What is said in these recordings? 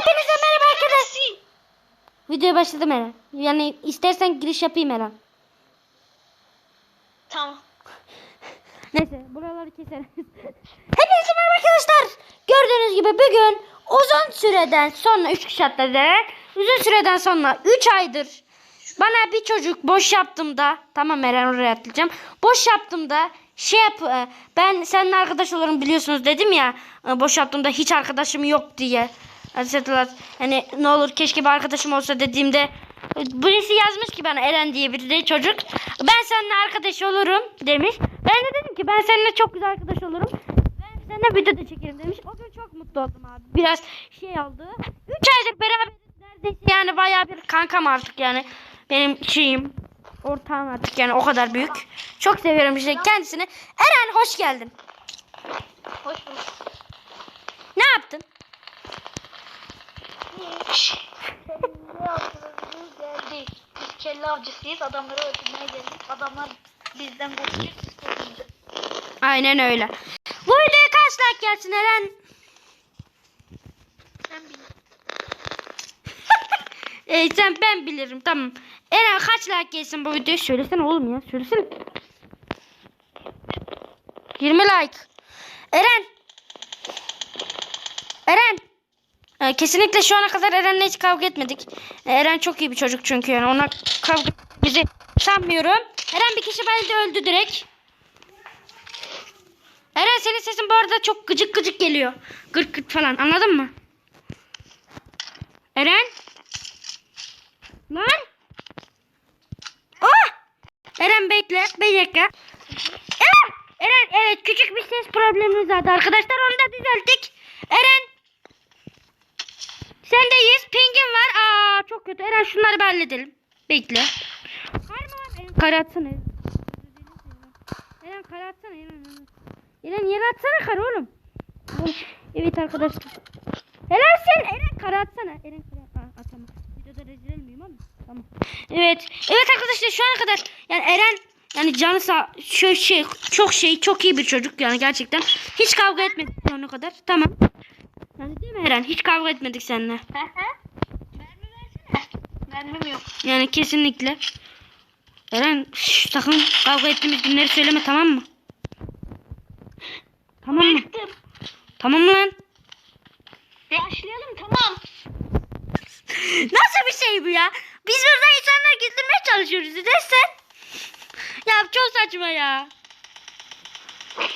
Hepinize merhaba arkadaşlar. Videoya başladım Eren. Yani istersen giriş yapayım Eren. Tamam. Neyse buraları keselim. Hepinize merhaba arkadaşlar. Gördüğünüz gibi bugün uzun süreden sonra 3 kişi Eren. Uzun süreden sonra 3 aydır bana bir çocuk boş yaptığımda tamam Eren oraya atlayacağım. Boş yaptığımda şey yap e, ben seninle arkadaş olurum biliyorsunuz dedim ya e, boş yaptığımda hiç arkadaşım yok diye. Hatırlat. Hani ne olur keşke bir arkadaşım olsa dediğimde birisi yazmış ki bana Eren diye bir de çocuk. Ben seninle arkadaş olurum demiş. Ben de dedim ki ben seninle çok güzel arkadaş olurum. Ben seninle video da çekerim demiş. O gün çok mutlu oldum abi. Biraz şey oldu. 3 aydır beraber neredeyse yani bayağı bir kankam artık yani. Benim şeyim ortağım artık yani o kadar büyük. Çok seviyorum işte kendisini. Eren hoş geldin. Hoş bulduk. Ne yaptın? Ne yaptınız geldi. Biz kelle avcısıyız. Adamları öldürmeye geldik. Adamlar bizden korkuyor. Korkunca. Aynen öyle. Bu videoya kaç like gelsin Eren? Sen bil. Ee, sen ben bilirim tamam. Eren kaç like gelsin bu videoya? Söylesene oğlum ya. Söylesene. 20 like. Eren. Eren. Ee, kesinlikle şu ana kadar Eren'le hiç kavga etmedik. Ee, Eren çok iyi bir çocuk çünkü yani ona kavga bizi sanmıyorum. Eren bir kişi bence öldü direkt. Eren senin sesin bu arada çok gıcık gıcık geliyor. Gırk gırk falan anladın mı? Eren. Lan. Oh! Eren bekle. Dakika. Eren. Eren evet küçük bir ses problemimiz vardı arkadaşlar. Onu da düzelttik. Eren. Sendeyiz. Pingin var. Aa çok kötü. Eren şunları bir halledelim. Bekle. Kara atsana. Eren. Kara atsana. Eren. Eren. Yere atsana kara oğlum. Evet arkadaşlar. Eren sen Eren kara atsana. Eren kara Aa, atamam. Videoda rezil olmayayım ama. Tamam. Evet. Evet arkadaşlar şu ana kadar yani Eren yani canı sağ şu şey çok şey çok iyi bir çocuk yani gerçekten. Hiç kavga etmedik şu ana kadar. Tamam. Yani değil mi Eren? Hiç kavga etmedik seninle. Mermi versene. Mermim yok. Yani kesinlikle. Eren şş, sakın kavga ettiğimiz günleri söyleme tamam mı? Tamam mı? Bıraktım. Tamam mı lan? Başlayalım tamam. Nasıl bir şey bu ya? Biz burada insanları güldürmeye çalışıyoruz. Dersen. Ya çok saçma ya.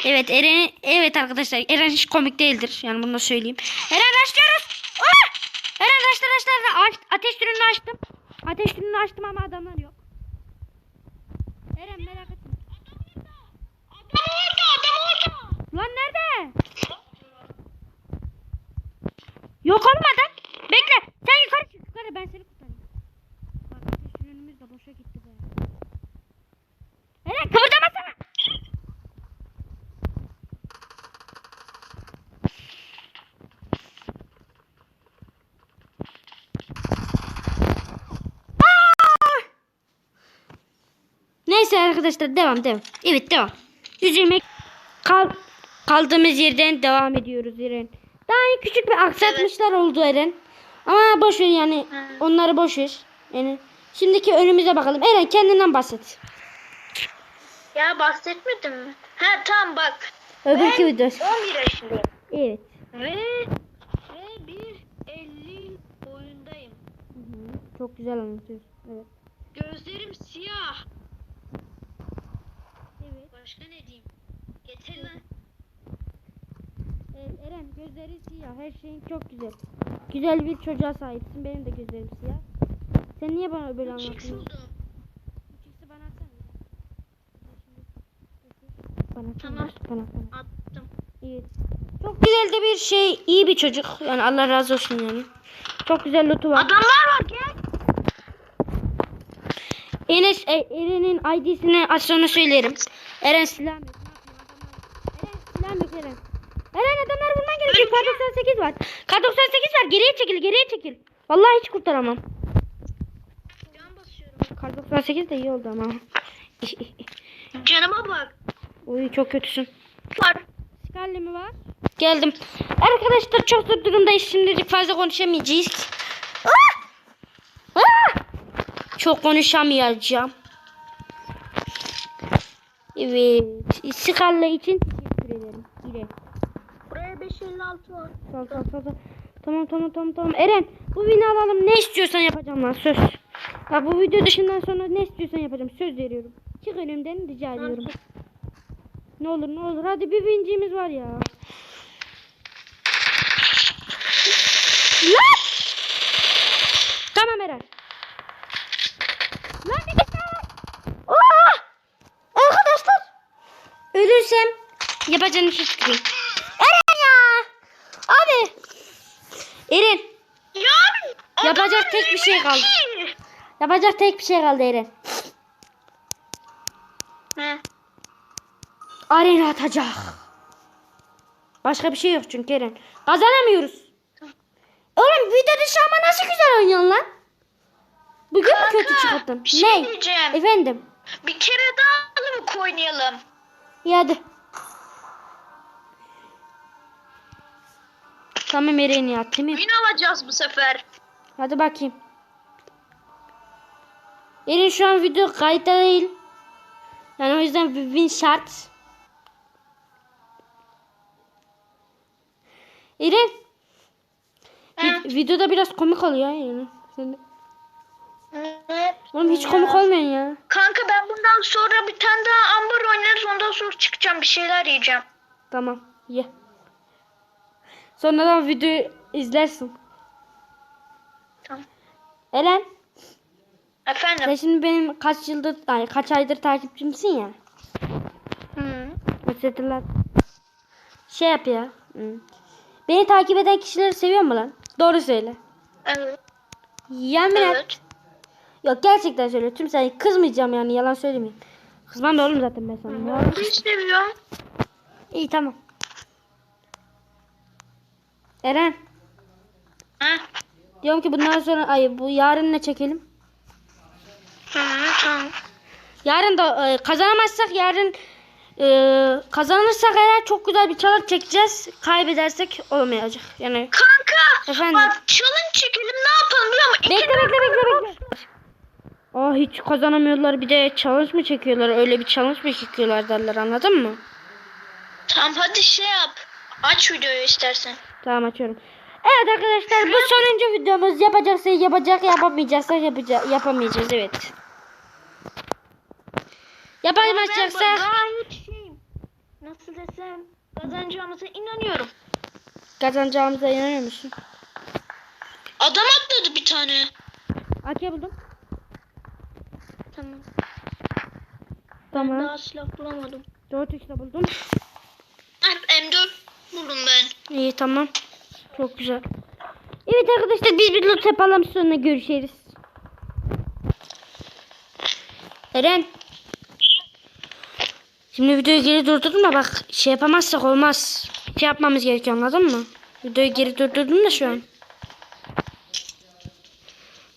Evet Eren evet arkadaşlar Eren hiç komik değildir. Yani bunu da söyleyeyim. Eren başlıyoruz. Oh! Eren başlar başlar. Aç, ateş türünü açtım. Ateş türünü açtım ama adamlar yok. Eren merak etme. Adam orada adam orada. Lan nerede? Yok olmadan. Bekle. Sen yukarı çık. Yukarı ben seni kurtarayım. Bak ateş önümüz de boşa gitti be. Eren kıvırdamasana. Aa! Neyse arkadaşlar devam devam. Evet devam. Yüzüme kal kaldığımız yerden devam ediyoruz Eren. Daha küçük bir aksatmışlar oldu Eren. Ama boş ver yani Hı. onları boş ver. Yani şimdiki önümüze bakalım. Eren kendinden bahset. Ya bahsetmedim mi? Ha tamam bak. Öbürkü Ben videosu. 11 yaşındayım. Evet. Ve ve bir 50 boyundayım. Çok güzel anlatıyorsun. Evet. Gözlerim siyah. Başka ne diyeyim? Yeter lan. evet Eren gözleri siyah. Her şeyin çok güzel. Güzel bir çocuğa sahipsin. Benim de gözlerim siyah. Sen niye bana böyle anlatıyorsun? Çiksi bana atsana. Bana. Tamam. Bana atsana. Attım. Evet. Çok güzel de bir şey. iyi bir çocuk. Yani Allah razı olsun yani. Çok güzel lootu var. Adamlar var gel. Enes e, Eren'in ID'sini az sonra söylerim. Eren silah adamlar? Eren silah yok Eren. Eren adamlar bulman gerekiyor. Kar 98 var. Kar 98 var. Geriye çekil geriye çekil. Vallahi hiç kurtaramam. Can basıyorum. Kar 98 de iyi oldu ama. Canıma bak. Uy çok kötüsün. Var. Scarlet mi var? Geldim. Arkadaşlar çok zor durumdayız. Şimdilik fazla konuşamayacağız. Ah! Ah! Çok konuşamayacağım. Evet. Skarla için teşekkür ederim. İrem. Buraya 556 var. Sal, sal, sal. Tamam tamam tamam tamam. Eren bu bini alalım. Ne istiyorsan yapacağım lan söz. Bak bu video dışından sonra ne istiyorsan yapacağım. Söz veriyorum. Çık önümden rica ediyorum. Ne olur ne olur. Hadi bir vincimiz var ya. Lan! Tamam Eren. Lan bir dakika. Aa! Arkadaşlar. Ölürsem yapacağım işi çıkayım. Eren ya. Abi. Eren. Ya Yapacak tek bir şey kaldı. Yapacak tek bir şey kaldı Eren. Ne? Arena atacak. Başka bir şey yok çünkü Eren. Kazanamıyoruz. Oğlum video dışı ama nasıl güzel oynuyorsun lan? Bugün mü kötü Kanka, çıkarttın? bir şey ne? diyeceğim. Efendim. Bir kere daha mı oynayalım? İyi hadi. Tamam Eren'i at değil mi? Win alacağız bu sefer. Hadi bakayım. Eren şu an video kayıtta değil. Yani o yüzden bir win şart. Eren. Hı. vi- videoda biraz komik oluyor yani. Evet. Oğlum hiç Ya. komik olmuyorsun ya. Kanka ben bundan sonra bir tane daha Amber oynarız ondan sonra çıkacağım bir şeyler yiyeceğim. Tamam ye. Sonradan videoyu izlersin. Tamam. Eren Efendim? sen şimdi benim kaç yıldır, ay kaç aydır takipçimsin ya. Hı. Mesela şey yap ya. hı. Beni takip eden kişileri seviyor mu lan? Doğru söyle. Evet. Yemin et. Evet. Yok gerçekten söyle. Tüm sen kızmayacağım yani yalan söylemeyeyim. Kızmam da oğlum zaten ben sana. Ben seviyorum. İyi tamam. Eren. Hı. Diyorum ki bundan sonra ay bu yarın ne çekelim? Tamam. Yarın da e, kazanamazsak yarın e, kazanırsak eğer çok güzel bir çalar çekeceğiz. Kaybedersek olmayacak. Yani Kanka Efendim? bak challenge çekelim ne yapalım biliyor musun? İki bekle bekle bekle bekle. Aa hiç kazanamıyorlar bir de challenge mı çekiyorlar? Öyle bir challenge mı çekiyorlar derler anladın mı? Tamam hadi şey yap. Aç videoyu istersen. Tamam açıyorum. Evet arkadaşlar bu sonuncu videomuz. Yapacaksa yapacak, yapamayacaksa yapacak, yapamayacağız evet. Yapamayacaksa Ben gayet şeyim. Nasıl desem kazanacağımıza inanıyorum. kazanacağımıza inanıyor musun? Adam atladı bir tane. AK buldum. Tamam. Tamam. Daha silah bulamadım. 4 x buldum. M4 buldum ben. İyi tamam. Çok güzel. Evet arkadaşlar biz bir loot yapalım sonra görüşürüz. Eren. Şimdi videoyu geri durdurdum da bak şey yapamazsak olmaz. Şey yapmamız gerekiyor anladın mı? Videoyu geri durdurdum da şu an.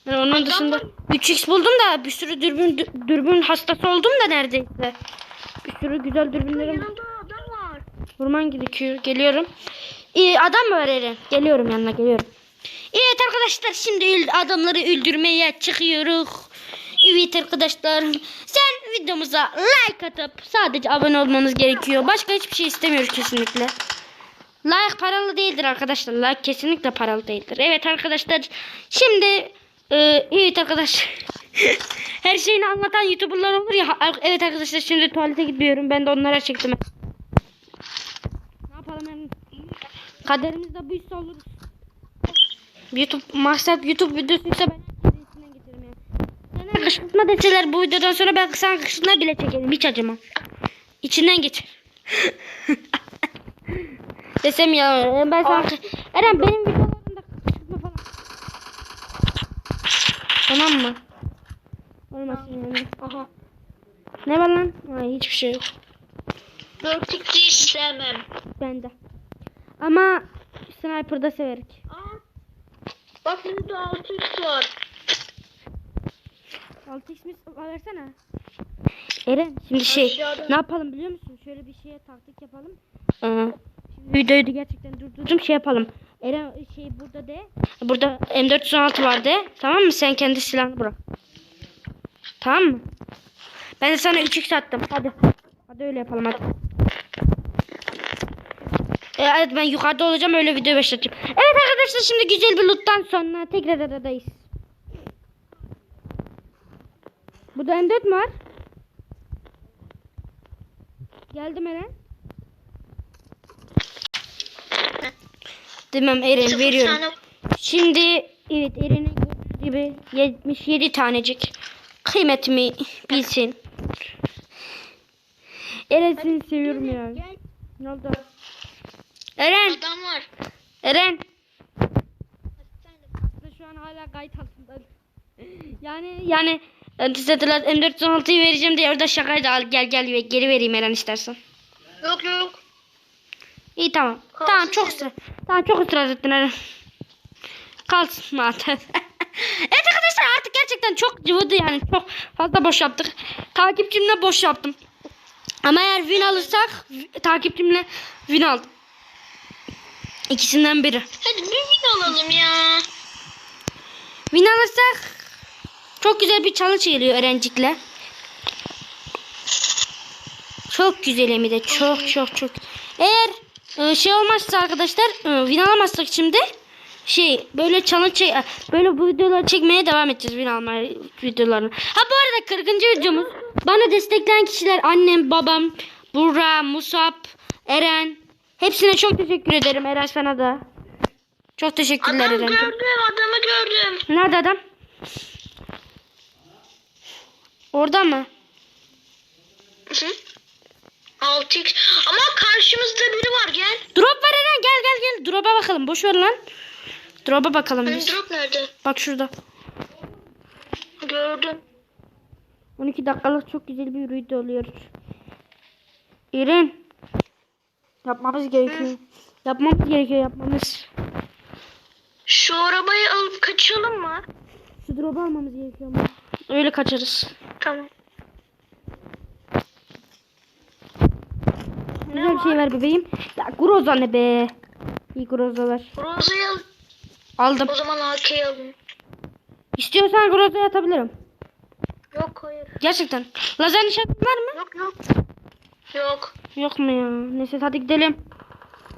Ben onun dışında 3x buldum da bir sürü dürbün dürbün hastası oldum da neredeyse. Bir sürü güzel dürbünlerim. Vurman gerekiyor. Geliyorum. İyi adam Eren? Geliyorum yanına geliyorum. Evet arkadaşlar şimdi adamları öldürmeye çıkıyoruz. Evet arkadaşlar. Sen videomuza like atıp sadece abone olmanız gerekiyor. Başka hiçbir şey istemiyoruz kesinlikle. Like paralı değildir arkadaşlar. Like kesinlikle paralı değildir. Evet arkadaşlar. Şimdi e, evet arkadaşlar. Her şeyini anlatan YouTuber'lar olur ya. Evet arkadaşlar şimdi tuvalete gidiyorum. Ben de onlara çektim. Ne yapalım yani? Kaderimizde buysa oluruz. YouTube maksat YouTube videosuysa ben herkesi içinden getiririm yani. Sana kışkırtma deseler bu videodan sonra ben sana kışkırtma bile çekerim. Hiç acımam. İçinden geç. Desem ya ben sana Eren benim videolarımda kışkırtma falan. Tamam mı? Olmasın yani. Aha. Ne var lan? Ay, hiçbir şey yok. 4x hiç sevmem. Bende. Ama sniper'da severik. Aa. Bak burada 6x var. 6x mi versene. Eren şimdi şey Aşağıda. ne yapalım biliyor musun? Şöyle bir şeye taktik yapalım. Ee, Videoyu da gerçekten durdurdum şey yapalım. Eren şey burada de. Burada M416 var de. Tamam mı? Sen kendi silahını bırak. Tamam mı? Ben de sana 3x attım. Hadi. Hadi öyle yapalım hadi. E, evet ben yukarıda olacağım öyle video başlatacağım. Evet arkadaşlar şimdi güzel bir loot'tan sonra tekrar aradayız. Burada M4 mi var? Geldim Eren. Demem Eren veriyorum. Şimdi evet Eren'in gibi 77 tanecik kıymetimi bilsin. Eren seni seviyorum ya. Gel. Ne oldu? Eren, Adam var. Eren. Aslında şu an hala kayıt altında. yani yani Antistatüler M416'yı vereceğim diye orada şakaydı al gel gel ve geri vereyim Eren istersen. Yok yok. İyi tamam. Kalsın tamam çok ısrar. Tamam çok ısrar ettin Eren. Kalsın zaten. evet arkadaşlar artık gerçekten çok cıvıdı yani. Çok fazla boş yaptık. Takipçimle boş yaptım. Ama eğer win alırsak takipçimle win aldım. İkisinden biri. Hadi bir win alalım ya. Win alırsak çok güzel bir challenge geliyor öğrencikle. Çok güzel hem de çok çok çok. Eğer e, şey olmazsa arkadaşlar e, win alamazsak şimdi şey böyle challenge çek- böyle bu videoları çekmeye devam edeceğiz win alma videolarını. Ha bu arada 40. videomuz bana destekleyen kişiler annem, babam, Burra, Musab, Eren hepsine çok teşekkür ederim. Eren sana da. Çok teşekkürler Adam Eren. gördüm adamı gördüm. Nerede adam? Orada mı? Hı? 6x. Ama karşımızda biri var gel. Drop var Eren gel gel gel. Drop'a bakalım. Boş ver lan. Drop'a bakalım Hani biz. drop nerede? Bak şurada. Gördüm. 12 dakikalık çok güzel bir video oluyor. Eren. Yapmamız gerekiyor. Yapmamız gerekiyor yapmamız. Şu arabayı alıp kaçalım mı? Şu drop'u almamız gerekiyor ama. Öyle kaçarız. Tamam. Güzel bir şey ver bebeğim. Ya groza ne be. İyi grozalar. Roza'yı al. Aldım. O zaman AK'yi alın. İstiyorsan groza'ya atabilirim. Yok hayır. Gerçekten. Lazer nişan var mı? Yok yok. Yok. Yok mu ya? Neyse hadi gidelim.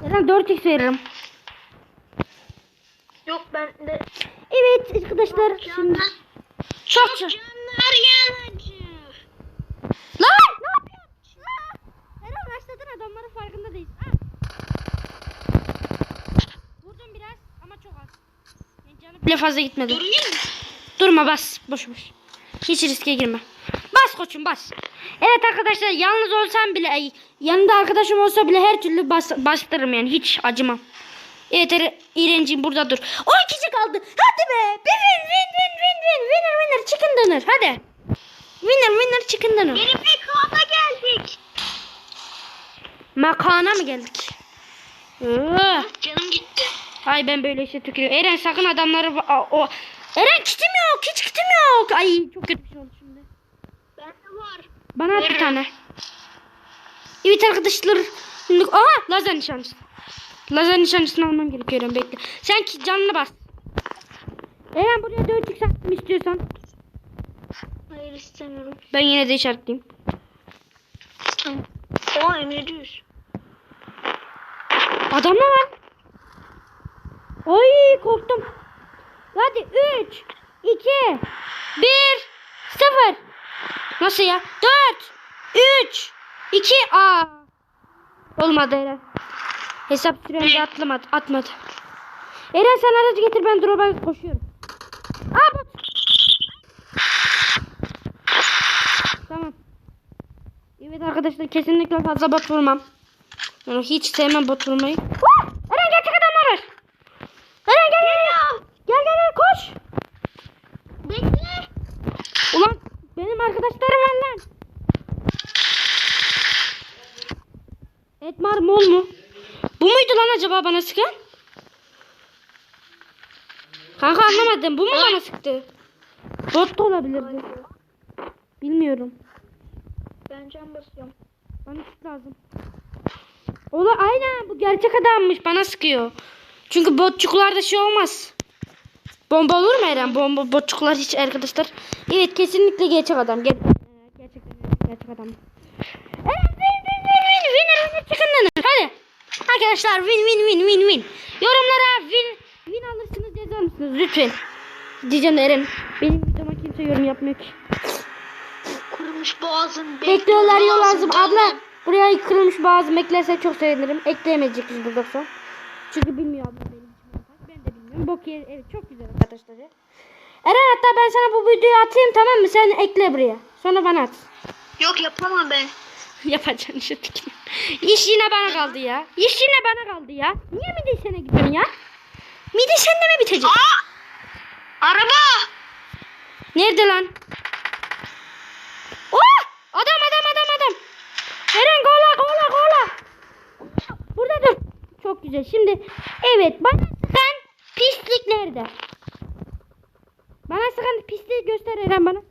Neden 4x veririm. Yok ben de. Evet arkadaşlar şimdi çok çok. Canlar yanacak. Lan ne yapıyorsun? Eren başladın adamların farkında değil. Ha. Vurdum biraz ama çok az. Yani canı bile fazla gitmedi. Durayım mı? Durma bas. Boş boş. Hiç riske girme. Bas koçum bas. Evet arkadaşlar yalnız olsam bile yanında arkadaşım olsa bile her türlü bas, bastırırım yani hiç acımam. Evet er, İrenciğim burada dur. O kişi kaldı. Hadi be. Bir win win win win win. Winner winner chicken dinner. Hadi. Winner winner chicken dinner. Benim ekrana geldik. Makana mı geldik? Canım gitti. Ay ben böyle işe tükürüyorum. Eren sakın adamları... O... Eren kitim yok. Hiç kitim yok. Ay çok kötü bir şey oldu şimdi. Bende var. Bana at bir tane. Evet arkadaşlar. Şimdi... Aha lazer nişancısı. Lazer nişancısını almam gerekiyor Eren bekle. Sen ki canını bas. Eren buraya 4 x attım istiyorsan. Hayır istemiyorum. Ben yine de işaretleyeyim. Tamam. Oha M700. Adam ne var? Ay korktum. Hadi 3, 2, 1, 0. Nasıl ya? 4, 3, 2, a. Olmadı Eren. Hesap süremde atlamadı, atmadı. Eren sen aracı getir ben drop'a koşuyorum. Aa. Tamam. Evet arkadaşlar kesinlikle fazla bot vurmam. Yani hiç sevmem bot vurmayı. Huh! Eren gerçek adamlar var. Eren gel gel gel. Gel gel gel koş. Bekle. Ulan benim arkadaşlarım var lan. Etmar mol mu? Bu muydu lan acaba bana sıkan? Kanka anlamadım. Bu mu bana sıktı? Bot da olabilirdi. Bilmiyorum. Ben can basıyorum. Bana kit lazım. Ola aynen bu gerçek adammış bana sıkıyor. Çünkü botçuklarda şey olmaz. Bomba olur mu Eren? Bomba botçuklar hiç arkadaşlar. Evet kesinlikle gerçek adam. Ger Ee, gerçekten gerçek adam. Eren win win win win winner winner chicken dinner. Hadi. Arkadaşlar win win win win win. Yorumlara win win alırsınız yazar mısınız lütfen. Diyeceğim Eren. Benim videoma kimse yorum yapmıyor ki. Kurumuş boğazın. Bekliyorlar yol lazım. Abla buraya kırılmış bazı eklerse çok sevinirim. Ekleyemeyecek biz burada son. Çünkü bilmiyor abla benim. Ben de bilmiyorum. Bok yer- evet çok güzel arkadaşlar. Eren hatta ben sana bu videoyu atayım tamam mı? Sen ekle buraya. Sonra bana at. Yok yapamam ben. Yapacaksın şu tikini. İş yine bana kaldı ya. İş yine bana kaldı ya. Niye mide sene gidiyorsun ya? Mide sende mi bitecek? Aa! Araba! Nerede lan? Oh! Adam adam adam adam. Eren kola kola kola. Burada dur. Çok güzel. Şimdi evet bana sıkan pislik nerede? Bana sıkan pisliği göster Eren bana.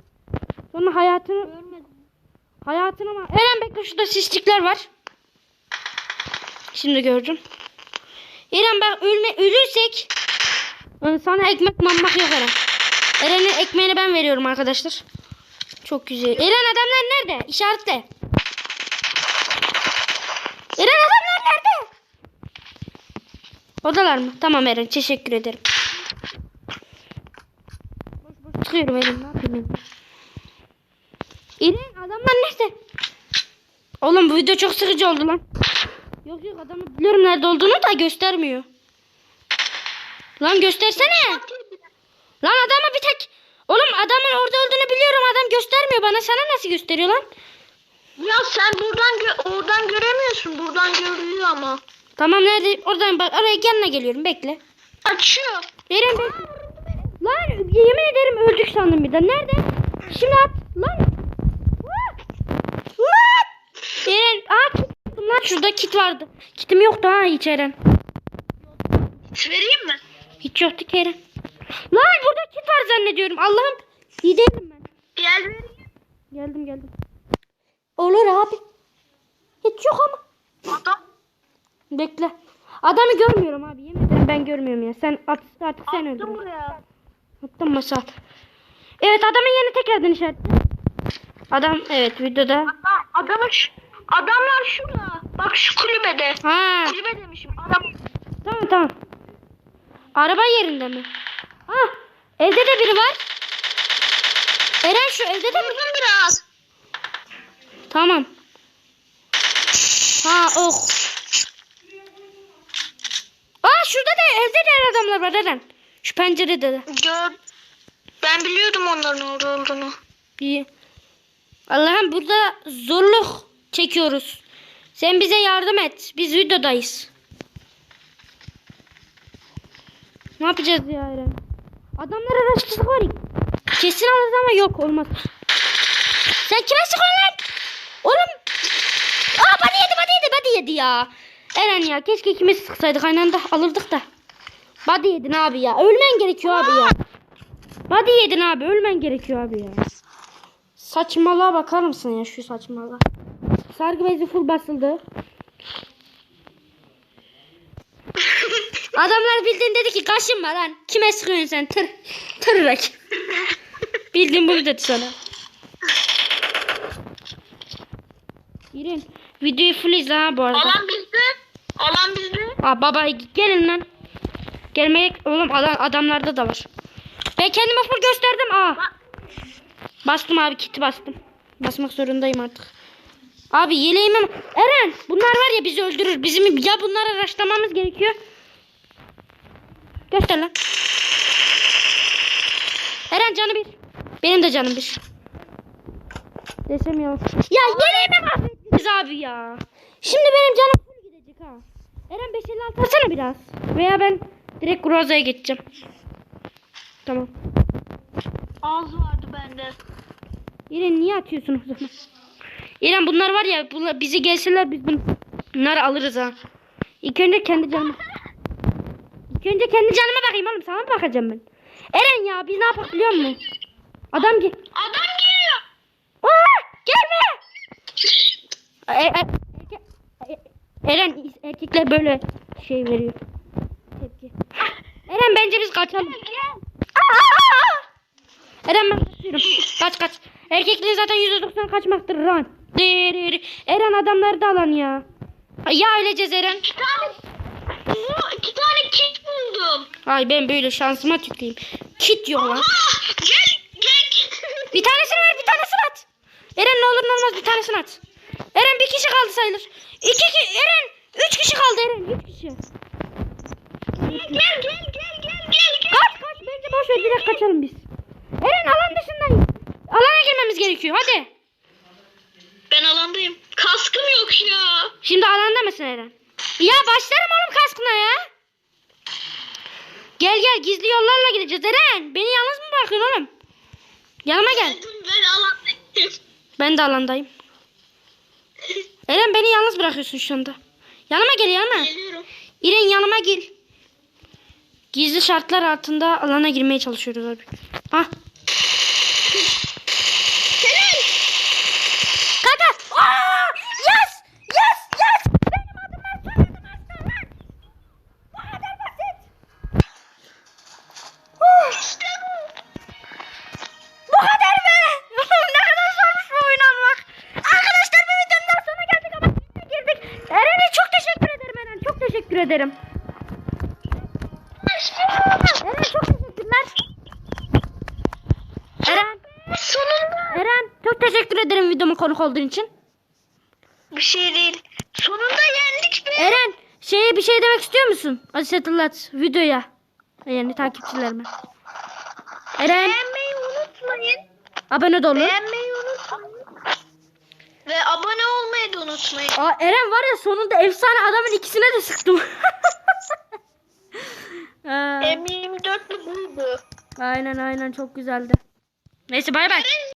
Sonra hayatını Görmedim. Hayatını ama Eren bekle şurada sislikler var. Şimdi gördüm. Eren bak ölme ölürsek e, sana ekmek mammak yok Eren. Eren'in ekmeğini ben veriyorum arkadaşlar. Çok güzel. Eren adamlar nerede? İşaretle. Eren adamlar nerede? Odalar mı? Tamam Eren teşekkür ederim. Boş boş çıkıyorum Eren ne yapayım Eren adamlar nerede? Oğlum bu video çok sıkıcı oldu lan. Yok yok adamı biliyorum nerede olduğunu da göstermiyor. Lan göstersene. Lan adamı bir tek... Oğlum adamın orada olduğunu biliyorum. Adam göstermiyor bana. Sana nasıl gösteriyor lan? Ya sen buradan gö- oradan göremiyorsun. Buradan görülüyor ama. Tamam nerede? Oradan bak. Oraya yanına geliyorum. Bekle. Açıyor. Eren. Lan yemin ederim öldük sandım bir de. Nerede? Şimdi at. Lan. Lan. Lan. Eren. Aa kit. Lan şurada kit vardı. Kitim yoktu ha hiç Eren. Vereyim mi? Hiç yoktu ki Eren. Lan burada kit var zannediyorum. Allah'ım. İyi değilim ben. Gel vereyim. Geldim geldim. Olur abi. Hiç yok ama. Adam. Bekle. Adamı görmüyorum abi. Yemin ederim ben görmüyorum ya. Sen at, artık sen Attım öldür. buraya. Attım masa at. Evet adamın yerini tekrardan işaretle. Adam evet videoda. Aa, adamın adamlar şurada. Bak şu kulübede. Ha Kulübe demişim. Adam. tamam tamam. Araba yerinde mi? Ha evde de biri var. Eren şu evde de mi? Vurdum biraz. Tamam. Ha oh. Aa şurada da evde de adamlar var Eren. Şu pencerede de. Gör. Ben biliyordum onların orada olduğunu. İyi. Allah'ım burada zorluk çekiyoruz. Sen bize yardım et. Biz videodayız. Ne yapacağız ya Eren? Adamlar araştırdık var. Kesin alırız ama yok olmaz. Sen kime sıkıyorsun lan? Oğlum. Aa body yedi body yedi body yedi ya. Eren ya keşke ikimiz sıksaydık aynı anda alırdık da. Body yedin abi ya. Ölmen gerekiyor abi ya. Body yedin abi. Ölmen gerekiyor abi ya. Saçmalığa bakar mısın ya şu saçmalığa? Sargı bezi full basıldı. Adamlar bildiğin dedi ki kaşınma lan. Kime sıkıyorsun sen? Tır, tırrak. Bildiğin bunu dedi sana. İrin. Videoyu full izle ha bu arada. Alan bizde. Alan bizde. Aa baba gelin lan. Gelmeye oğlum adam, adamlarda da var. Ben kendime full gösterdim. Aa. Bastım abi kiti bastım. Basmak zorundayım artık. Abi yeleğimi... Eren bunlar var ya bizi öldürür. Bizim ya bunları araştırmamız gerekiyor. Göster lan. Eren canı bir. Benim de canım bir. Desem ya. Ya yeleğimi mahvettiniz abi ya. Şimdi benim canım full gidecek ha. Eren 556 atsana biraz. Veya ben direkt Groza'ya geçeceğim. Tamam. Ağız vardı bende. İrem niye atıyorsun o zaman? İrem bunlar var ya bunlar, bizi gelseler biz bun- bunları alırız ha. İlk önce kendi canıma. İlk önce kendi canıma bakayım oğlum sana mı bakacağım ben? Eren ya biz ne yapalım biliyor musun? Adam ki. Adam geliyor. Aa, gelme. E, e, Eren erkekler böyle şey veriyor. Tepki. Eren bence biz kaçalım. Eren ben kaçıyorum. Kaç kaç. Erkeklerin zaten %90 kaçmaktır lan. Eren adamları da alan ya. Ya öleceğiz Eren. İki tane, iki tane kit buldum. Ay ben böyle şansıma tüküreyim. Kit yok lan. Gel gel. Bir tanesini ver bir tanesini at. Eren ne olur ne olmaz bir tanesini at. Eren bir kişi kaldı sayılır. İki ki Eren. Üç kişi kaldı Eren. Üç kişi. gel gel gel gel gel gel. Kaç kaç bence boş ver direkt kaçalım biz. Eren alan dışındayız. Alana girmemiz gerekiyor hadi. Ben alandayım. Kaskım yok ya. Şimdi alanda mısın Eren? Ya başlarım oğlum kaskına ya. Gel gel gizli yollarla gideceğiz Eren. Beni yalnız mı bırakıyorsun oğlum? Yanıma gel. Ben alandayım. Ben de alandayım. Eren beni yalnız bırakıyorsun şu anda. Yanıma gel yanıma. Geliyorum. İren yanıma gel. Gizli şartlar altında alana girmeye çalışıyoruz abi. Teşekkür ederim. Eren çok teşekkürler. Eren. Sonunda. Eren çok teşekkür ederim videoma konuk olduğun için. Bir şey değil. Sonunda yendik be. Eren şeye bir şey demek istiyor musun? Aziz hatırlat videoya. Yani takipçilerime. Eren Beğenmeyi unutmayın. abone de olun. Beğenmeyi unutmayın. Ve abone olmayı da unutmayın. Aa, Eren var ya sonunda efsane adamın ikisine de sıktım. Aa, M24 mü buydu? aynen aynen çok güzeldi. Neyse bay bay.